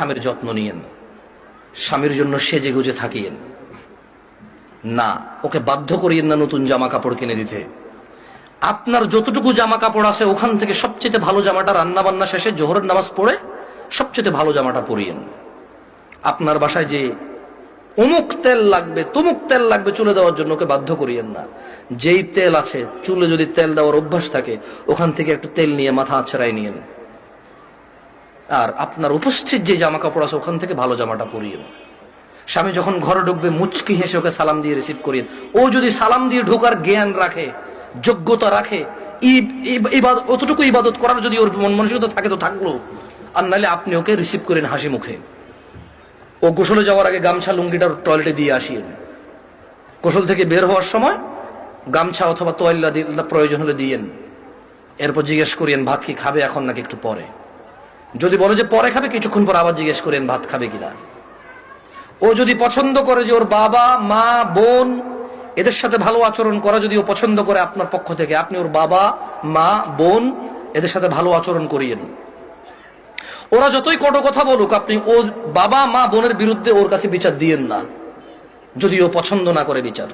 স্বামীর যত্ন নিয়েন। স্বামীর জন্য সেজে গুজে থাকিয়েন। না, ওকে বাধ্য করিয়েন না নতুন জামা কাপড় কিনে দিতে। আপনার যতটুকু জামা কাপড় আছে, ওখান থেকে সবচেয়ে ভালো জামাটা রান্না বান্না শেষে জোহরের নামাজ পড়ে সবচেয়ে ভালো জামাটা পরিয়েন। আপনার বাসায় যে অমুক তেল লাগবে, তমুক তেল লাগবে চুলে দেওয়ার জন্য ওকে বাধ্য করিয়েন না। যেই তেল আছে, চুলে যদি তেল দেওয়ার অভ্যাস থাকে, ওখান থেকে একটু তেল নিয়ে মাথা আছড়াই নিয়েন। আর আপনার উপস্থিত যে জামা কাপড় আছে, ওখান থেকে ভালো জামাটা পরিয়েন স্বামী যখন ঘরে ঢুকবে, মুচকি হেসে ওকে সালাম দিয়ে রিসিভ করিয়েন ও যদি সালাম দিয়ে ঢোকার জ্ঞান রাখে, যোগ্যতা রাখে অতটুকু ইবাদত করার যদি ওর মন মানসিকতা থাকে তো থাকল, আর নাহলে আপনি ওকে রিসিভ করেন হাসি মুখে। ও গোসলে যাওয়ার আগে গামছা লুঙ্গিটা টয়লেটে দিয়ে আসিয়েন গোসল থেকে বের হওয়ার সময় গামছা অথবা তোয়াল্লা প্রয়োজন হলে দিয়েন এরপর জিজ্ঞেস করিয়েন, ভাত কি খাবে এখন নাকি একটু পরে? যদি বলে যে পরে খাবে, কিছুক্ষণ পর আবার জিজ্ঞেস করেন, ভাত খাবে কিনা? ও যদি পছন্দ করে যে ওর বাবা, মা, বোন, এদের সাথে ভালো আচরণ করা, যদি ও পছন্দ করে আপনার পক্ষ থেকে, আপনি ওর বাবা, মা, বোন, এদের সাথে ভালো আচরণ করিয়েন। ওরা যতই কটো কথা বলুক, আপনি ওর বাবা, মা, বোনের বিরুদ্ধে ওর কাছে বিচার দিয়েন না, যদি ও পছন্দ না করে বিচার।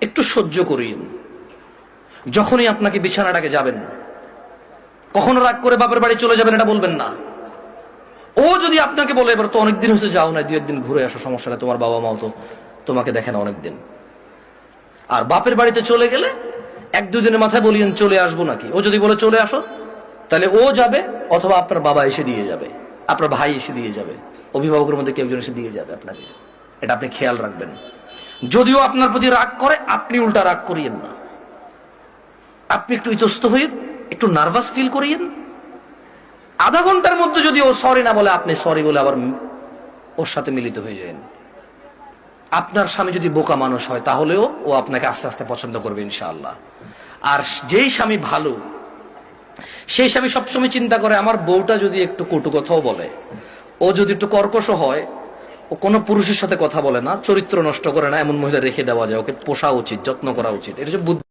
একটু সহ্য করিয়েন। যখনই আপনাকে বিছানাটাকে যাবেন কখনো রাগ করে বাপের বাড়ি চলে যাবেন এটা বলবেন না। ও যদি আপনাকে বলে, এবার তো অনেকদিন হচ্ছে যাও না দু একদিন ঘুরে আসো, সমস্যা নেই, তোমার বাবা মাও তো তোমাকে দেখে না অনেকদিন। আর বাপের বাড়িতে চলে গেলে এক দুদিনের মাথায় বলিয়েন, চলে আসব নাকি? ও যদি বলে, চলে আসো, তাহলে ও যাবে, অথবা আপনার বাবা এসে দিয়ে যাবে, আপনার ভাই এসে দিয়ে যাবে, অভিভাবকের মধ্যে কেউ এসে দিয়ে যাবে আপনাকে। এটা আপনি খেয়াল রাখবেন। যদিও আপনার প্রতি রাগ করে, আপনি উল্টা রাগ করিয়েন না। আপনি একটু ইতস্ত হয়ে একটু নার্ভাস ফিল করিয়েন। আধা ঘণ্টার মধ্যে যদি ও সরি না বলে, আপনি সরি বলে আবার ওর সাথে মিলিত হয়ে যান। আপনার স্বামী যদি বোকা মানুষ হয়, তাহলেও ও আপনাকে আস্তে আস্তে পছন্দ করবে, ইনশাআল্লাহ। আর যেই স্বামী ভালো, সেই স্বামী সবসময় চিন্তা করে, আমার বউটা যদি একটু কটু কথাও বলে, ও যদি একটু কর্কশ হয়, ও কোনো পুরুষের সাথে কথা বলে না, চরিত্র নষ্ট করে না, এমন মহিলা রেখে দেওয়া যায়, ওকে পোষা উচিত, যত্ন করা উচিত। এটা বুদ্ধি